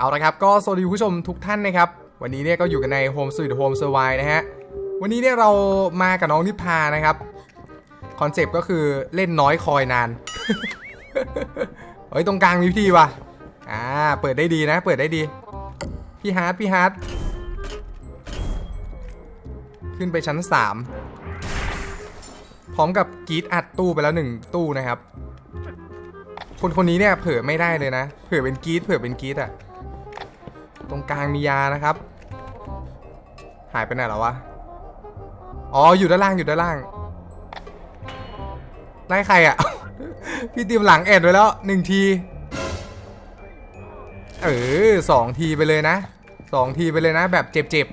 เอาละครับก็สวัสดีคุณผู้ชมทุกท่านนะครับ วันนี้เนี่ยก็อยู่กันใน Home Sweet Home s u r v i v นะฮะ วันนี้เนี่ยเรามากับน้องนิพานะครับ คอนเซปต์ก็คือเล่นน้อยคอยนาน เฮ้ย ตรงกลางมีพิธีว่ะ อ่า เปิดได้ดีนะ เปิดได้ดี พี่ฮาร์ดพี่ฮาร์ดขึ้นไปชั้น 3 พร้อมกับกีดอัดตู้ไปแล้วหนึ่งตู้นะครับ คนคนนี้เนี่ยเผลอไม่ได้เลยนะ เผลอเป็นกีดเผลอเป็นกีดอะ ตรงกลางมียานะครับ หายไปไหนแล้ววะ อ๋อ อยู่ด้านล่างอยู่ด้านล่างไล่ใครอะพี่ตีมหลังแอดไว้แล้วหนึ่งที เออสองทีไปเลยนะสองทีไปเลยนะ แบบเจ็บ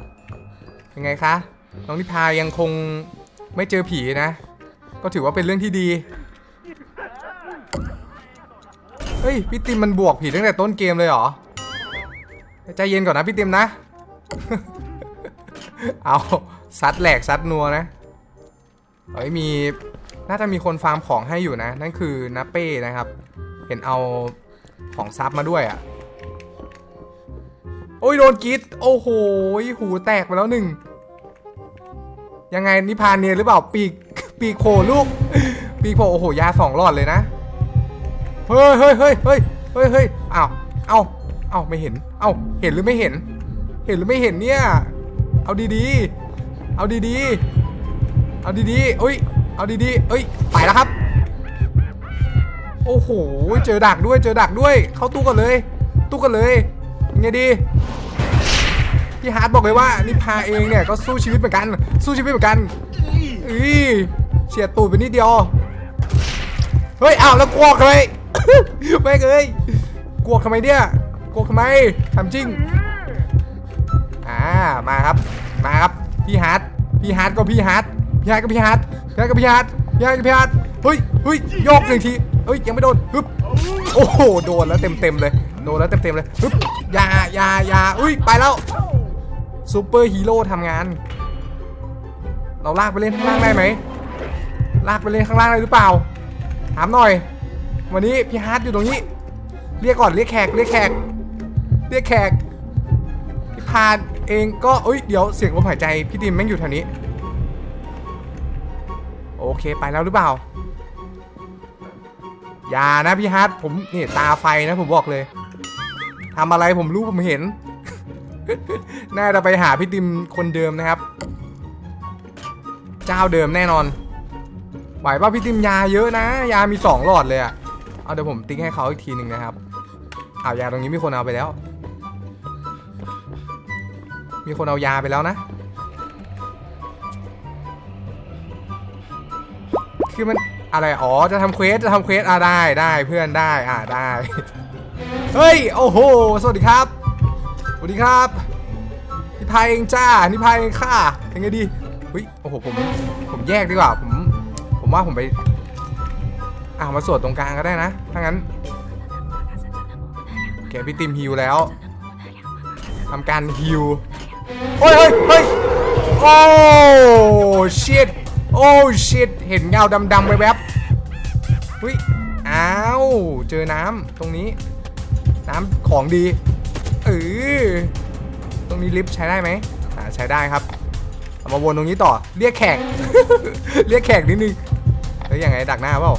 ๆยังไงคะ น้องนิพายังคงไม่เจอผีนะ ก็ถือว่าเป็นเรื่องที่ดี เฮ้ย พี่ติมมันบวกผีตั้งแต่ต้นเกมเลยเหรอ ใจเย็นก่อนนะพี่ติมนะ เอาซัดแหลกซัดนัวนะเฮ้ยมีน่าจะมีคนฟาร์มของให้อยู่นะ นั่นคือนาเป้นะครับ เห็นเอาของซับมาด้วยอะ่ะ โอ้ยโดนกีดโอ้โหหูแตกไปแล้วหนึ่ง ยังไงนิพานเนียหรือเปล่าปีกปีกโผล่ลูก ปีกโผล่โอ้โหยาสองหลอดเลยนะ เฮ้ยเฮ้ยเฮ้ยเฮ้ยเฮ้ยเฮ้ยอ้าวเอ้า เอ้าไม่เห็น เอ้าเห็นหรือไม่เห็น เห็นหรือไม่เห็นเนี่ย เอาดีๆ เอาดีๆ เอาดีๆเอ้ย เอาดีๆเอ้ย ไปแล้วครับ โอ้โห เจอดักด้วย เจอดักด้วย เข้าตู้กันเลย ตู้กันเลยยังไงดี พี่ฮาร์ดบอกเลยว่านิพาเองเนี่ยก็สู้ชีวิตเหมือนกัน สู้ชีวิตเหมือนกันอีเฉียดตูดไปนิดเดียว เฮ้ย อ้าวแล้วกลัวทำไมไม่เอ้ยกลัวทำไมเนี่ย กลัวทำไมทำจริง อ่า มาครับ มาครับ พี่ฮาร์ดพี่ฮาร์ดก็พี่ฮาร์ดพี่ฮาร์ดก็พี่ฮาร์ดพี่ฮาร์ดก็พี่ฮาร์ดพี่ฮาร์ดก็พี่ฮาร์ดเฮ้ยเฮ้ยโยกหนึ่งทีเฮ้ย ยังไม่โดนฮึบโอ้โห โดนแล้วเต็มเต็มเลย โดนแล้วเต็มเต็มเลยฮึบยายายาอุ้ย ไปแล้วซูเปอร์ฮีโร่ทำงาน เราลากไปเล่นข้างล่างได้ไหม ลากไปเล่นข้างล่างได้หรือเปล่า ถามหน่อย วันนี้พี่ฮาร์ดอยู่ตรงนี้ เรียกก่อน เรียกแขก เรียกแขก เรียกแขกพี่พานเองก็เอ้ยเดี๋ยวเสียงลมหายใจพี่ดิมแม่งอยู่แถวนี้ โอเคไปแล้วหรือเปล่าอย่านะพี่ฮาร์ดผมนี่ตาไฟนะผมบอกเลยทำอะไรผมรู้ผมเห็น น่าจะไปหาพี่ดิมคนเดิมนะครับ เจ้าเดิมแน่นอนไหวป่ะพี่ติมยาเยอะนะ ยามีสองหลอดเลยอะเอาเดี๋ยวผมติ๊กให้เขาอีกทีหนึ่งนะครับอ้าวยาตรงนี้มีคนเอาไปแล้ว มีคนเอายาไปแล้วนะ คือมันอะไร อ๋อ จะทำเควส จะทำเควส อ่าได้ได้เพื่อนได้ อ่าได้ เฮ้ย โอ้โห สวัสดีครับ สวัสดีครับ นิพายเองจ้า นิพายเองค่ะยังไงดีเฮ้ย โอ้โห ผม ผมแยกดีกว่า ผม ผมว่าผมไป อ่ามาสวดตรงกลางก็ได้นะ ถ้างั้นโอเคพี่ติมฮิวแล้วทำการฮิว โอ้ยเฮ้ยเฮ้ยโอ้ชิตโอ้ชิตเห็นเงาดำๆไปแวบเฮ้ยอ้าวเจอน้ำตรงนี้ น้ำของดีเออตรงนี้ลิฟต์ใช้ได้ไหมอ่าใช้ได้ครับเอามาวนตรงนี้ต่อเรียกแขก เรียกแขกนิดนึงเฮ้ยยังไงดักหน้าเปล่า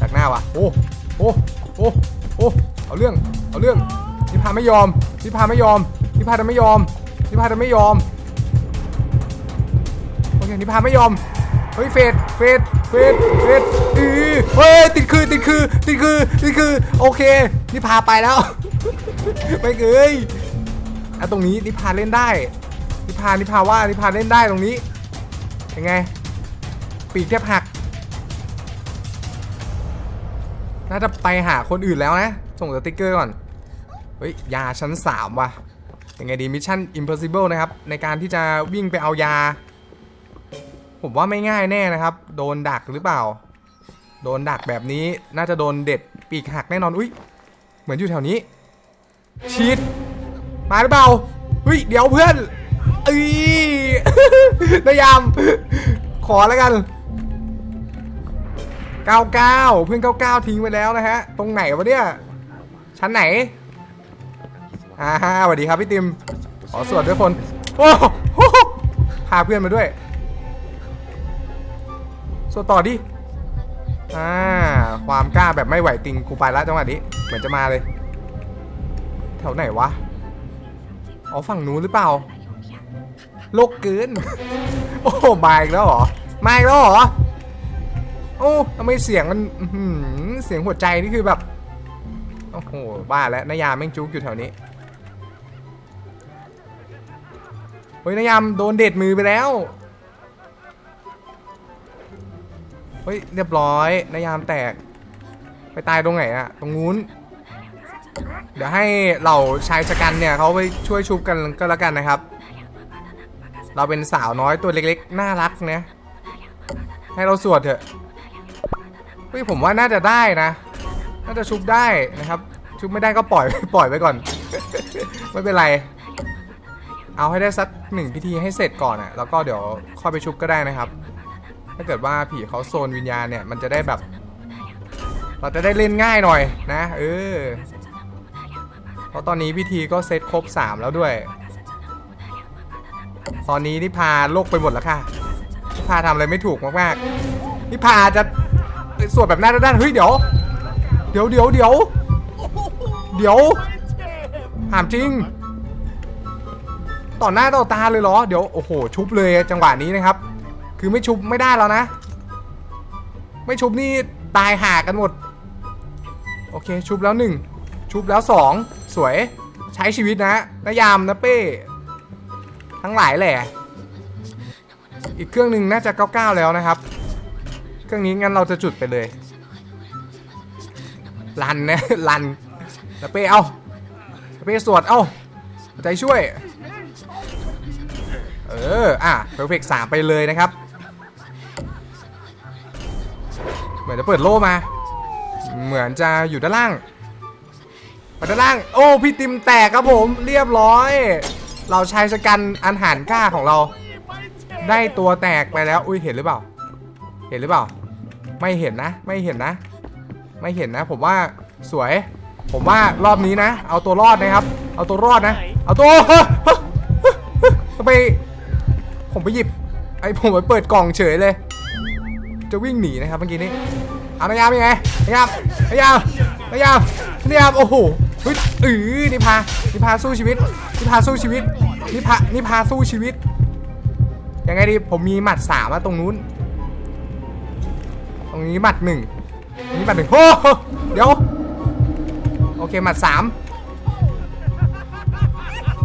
ดักหน้าวะโอ้โอ้โอ้โอ้เอาเรื่องเอาเรื่องนิพาไม่ยอมนิพาไม่ยอมนิพาจะไม่ยอม นิพาจะไม่ยอมโอเคนิพาไม่ยอมเฮ้ยเฟดเฟดเฟดเฟดอือเฮ้ยติดคือติดคือติดคือติดคือโอเคนิพาไปแล้ว ไม่เกยอะตรงนี้นิพาเล่นได้ นิพานิพาว่านิพาเล่นได้ตรงนี้ยังไง ปีกแทบหักน่าจะไปหาคนอื่นแล้วนะ ส่งสติ๊กเกอร์ก่อน เฮ้ย ยาชั้น3ว่ะ ยังไงดีมิชชั่น impossible นะครับ ในการที่จะวิ่งไปเอายา ผมว่าไม่ง่ายแน่นะครับ โดนดักหรือเปล่า โดนดักแบบนี้น่าจะโดนเด็ดปีกหักแน่นอนอุ้ยเหมือนอยู่แถวนี้ชีดมาหรือเปล่าเฮ้ยเดี๋ยวเพื่อนเอ้ยนายาม ขอแล้วกัน99เพื่อน99ทิ้งไปแล้วนะฮะ ตรงไหนวะเนี่ย ชั้นไหน อ่าสวัสดีครับพี่ติม ขอสวดด้วยคน โอ้โหพาเพื่อนมาด้วย สวดต่อดิ อ่า ความกล้าแบบไม่ไหวติงกูไปล้วจังหวะนี้ เหมือนจะมาเลย แถวไหนวะ อ๋อฝั่งนู้นหรือเปล่า โลกเกิน โอ้มาอีกแล้วเหรอ มาอีกแล้วเหรอ โอ้ทำไมเสียงมันเสียงหัวใจนี่คือแบบ โอ้โห บ้าแล้วนายาแม่งจุกอยู่แถวนี้ เฮ้ยนายามโดนเด็ดมือไปแล้ว เฮ้ยเรียบร้อยนายามแตก ไปตายตรงไหนอะตรงนู้น เดี๋ยวให้เหล่าชายชะกันเนี่ยเขาไปช่วยชุบกันก็แล้วกันนะครับ เราเป็นสาวน้อยตัวเล็กๆ น่ารักเนะให้เราสวดเถอะ เฮ้ยผมว่าน่าจะได้นะ น่าจะชุบได้นะครับ ชุบไม่ได้ก็ปล่อยปล่อยไว้ก่อน ไม่เป็นไร เอาให้ได้สักหนึ่งพิธีให้เสร็จก่อนอะ่ะแล้วก็เดี๋ยวค่อยไปชุบก็ได้นะครับ ถ้าเกิดว่าผีเขาโซนวิญญาณเนี่ยมันจะได้แบบ เราจะได้เล่นง่ายหน่อยนะเออเพราะตอนนี้พิธีก็เซตครบ 3 แล้วด้วย ตอนนี้นิพาโลกไปหมดแล้วค่ะนิพาทำอะไรไม่ถูกมากๆนิพาจะสวดแบบหน้าด้านเฮ้ยเดี๋ยว เดี๋ยวเดี๋ยวเดี๋ยวเดี๋ยวถามจริง ต่อหน้าต่อตาเลยเหรอ เดี๋ยวโอ้โหชุบเลยจังหวะนี้นะครับ คือไม่ชุบไม่ได้แล้วนะ ไม่ชุบนี่ตายห่ากันหมด โอเคชุบแล้วหนึ่งชุบแล้วสองสวยใช้ชีวิตนะนายามนะเป้ ทั้งหลายแหละ อีกเครื่องหนึ่งน่าจะ99แล้วนะครับ เครื่องนี้งั้นเราจะจุดไปเลยลันนะลันนะเป้เอานะเป้สวดเอาเอาใจช่วย เออ อะเพอร์เฟกสามไปเลยนะครับ เหมือนจะเปิดโล่มา เหมือนจะอยู่ด้านล่างไปด้านล่าง โอ้ พี่ติมแตกครับผม เรียบร้อย เราชายชะกันอันหารกล้าของเรา ได้ตัวแตกไปแล้ว อุ้ย เห็นหรือเปล่า เห็นหรือเปล่า ไม่เห็นนะ ไม่เห็นนะ ไม่เห็นนะ ผมว่าสวย ผมว่ารอบนี้นะ เอาตัวรอดนะครับ เอาตัวรอดนะ เอาตัวไม ผมไปหยิบ ไอ้ผมไปเปิดกล่องเฉยเลย จะวิ่งหนีนะครับเมื่อกี้นี้เอานายามยังไงนายามนายามนายามนายามโอ้โหเฮ้ยเออนิพานิพาสู้ชีวิตนิพาสู้ชีวิตนิพานิพาสู้ชีวิตยังไงดีผมมีหมัดสามตรงนู้น ตรงนี้หมัดหนึ่งตรงนี้หมัดหนึ่งโอ้โหเดี๋ยวโอเคหมัดสาม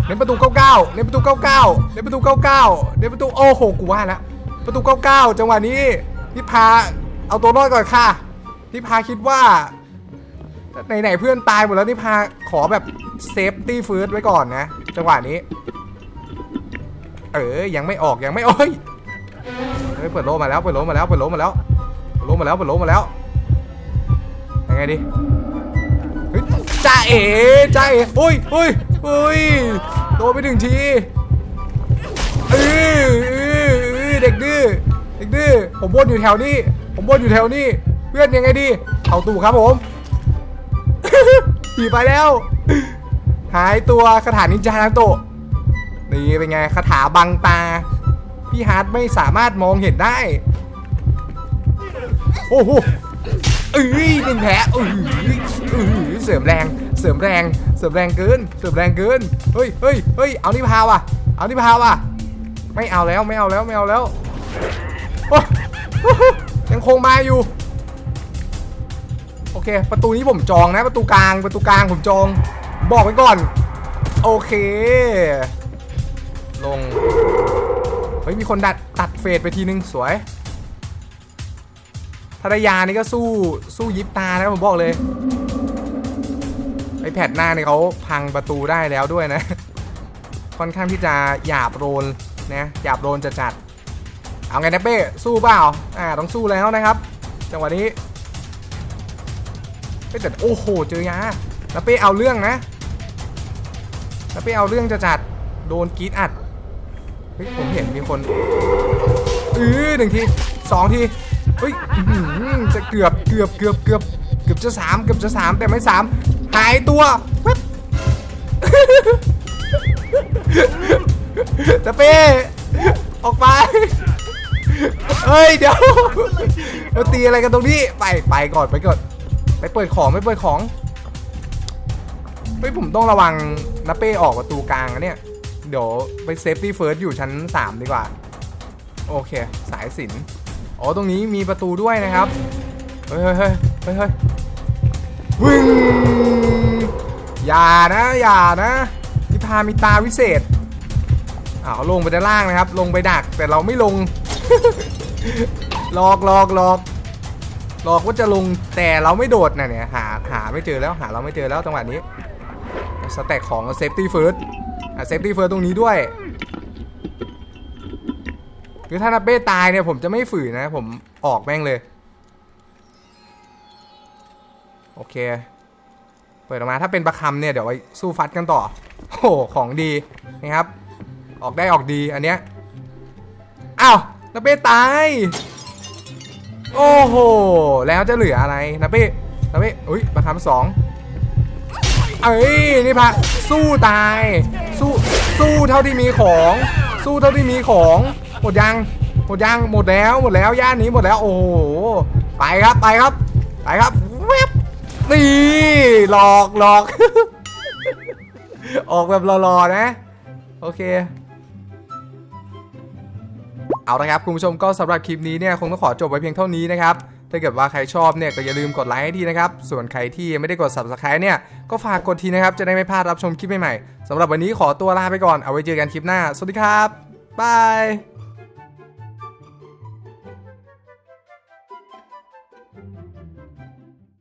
เน้นประตู 99 เน้นประตู 99 เน้นประตู 99 เน้นประตูโอ้โหกูว่าแล้วประตู 99 จังหวะนี้นิพาเอาตัวรอดก่อนค่ะนิพาคิดว่าไหนๆเพื่อนตายหมดแล้วนิพาขอแบบเซฟตี้เฟิร์สไว้ก่อนนะ จังหวะนี้ เออยังไม่ออกยังไม่โอ้ยเฮ้ยเปิดโลมาแล้วเปิดโลมาแล้วเปิดโลมาแล้วเปิดโลมาแล้วเปิดโลมาแล้วยังไงดีเฮ้ยจ้าเอ๋จ้าเอ๋อุ้ยอุ้ยอุ้ย นไปหนึ่งทีเออเออเด็กดื้อเด็กดื้อผมวนอยู่แถวนี้ ผมวนอยู่แถวนี้ เพื่อนยังไงดีเอาตู่ครับผมขี่ไปแล้ว หายตัวคาถานินจานาโตะนี่เป็นไงคาถาบังตา พี่ฮาร์ดไม่สามารถมองเห็นได้ โอ้โหเอ้ยหนึ่งแผลเอ้ยเอ้ยเสริมแรง สริมแรง เสริมแรงเกิน เสริมแรงเกิน เฮ้ยเฮ้ยเฮ้ยเอานี่พาว่ะ เอานี่พาว่ะ ไม่เอาแล้วไม่เอาแล้วไม่เอาแล้วโอ้โหยังคงมาอยู่ โอเค ประตูนี้ผมจองนะ ประตูกลางประตูกลางผมจอง บอกไว้ก่อน โอเค ลง เฮ้ยมีคนดัดตัดเฟดไปทีนึงสวยภรรยานี่ก็สู้สู้ยิบตานะผมบอกเลย ไอแพดหน้าเนี่ยเขาพังประตูได้แล้วด้วยนะ ค่อนข้างที่จะหยาบโรนนะหยาบโรนจะจัด เอาไงนะเป้สู้เปล่าอ่าต้องสู้แล้วนะครับจังหวะนี้เฮ้แต่โอ้โหเจอยาแล้วเป้เอาเรื่องนะแล้วไปเอาเรื่องจะจัดโดนกีดอัดเฮ้ยผมเห็นมีคนเออหนึ่งทีสองทีเฮ้ยจะเกือบเกือบเกือบเกือบเกือบจะสามเกือบจะสามแต่ไม่สาม หายตัวปึ๊บตะเป้ออกไป เฮ้ย เดี๋ยวมาตีอะไรกันตรงนี้ ไปไปก่อนไปก่อน ไปเปิดของไปเปิดของ เฮ้ย ผมต้องระวังนาเป้ออกประตูกลางอะเนี่ย เดี๋ยวไปเซฟตี้เฟิร์สอยู่ชั้น 3 ดีกว่า โอเค สายสิน อ๋อ ตรงนี้มีประตูด้วยนะครับ เฮ้ยเฮ้ยเฮ้ยเฮ้ยวิ่ง อย่านะ อย่านะพิพามีตาวิเศษอ้าวลงไปด้านล่างนะครับ ลงไปดักแต่เราไม่ลงหลอกหลอกหลอกหลอกว่าจะลงแต่เราไม่โดดนะเนี่ยหาหาไม่เจอแล้วหาเราไม่เจอแล้วจังหวะนี้สแต็กของเซฟตี้เฟิร์สอะเซฟตี้เฟิร์สตรงนี้ด้วยคือถ้านาเป้ตายเนี่ยผมจะไม่ฝืนนะ ผมออกแม่งเลย โอเค เปิดออกมาถ้าเป็นประคำเนี่ยเดี๋ยวไว้สู้ฟัดกันต่อโอ้โหของดีนะครับ ออกได้ออกดีอันเนี้ยอ้าวนาเป้ตายโอ้โหแล้วจะเหลืออะไรนาเป้นาเป้อุ้ยประคำสองเอ้ยนี่พะสู้ตายสู้สู้เท่าที่มีของ สู้เท่าที่มีของหมดยังหมดยังหมดแล้วหมดแล้วย่านนี้หมดแล้วโอ้โหไปครับไปครับไปครับเว็บ นี่หลอกหลอก ออกแบบรอๆนะ โอเค เอาละครับ คุณผู้ชมก็สำหรับคลิปนี้เนี่ย คงต้องขอจบไว้เพียงเท่านี้นะครับ ถ้าเกิดว่าใครชอบเนี่ย ก็อย่าลืมกดไลค์ให้ทีนะครับ ส่วนใครที่ยังไม่ได้กด subscribe เนี่ย ก็ฝากกดทีนะครับ จะได้ไม่พลาดรับชมคลิปใหม่ๆสำหรับวันนี้ขอตัวลาไปก่อนเอาไว้เจอกันคลิปหน้า สวัสดีครับบาย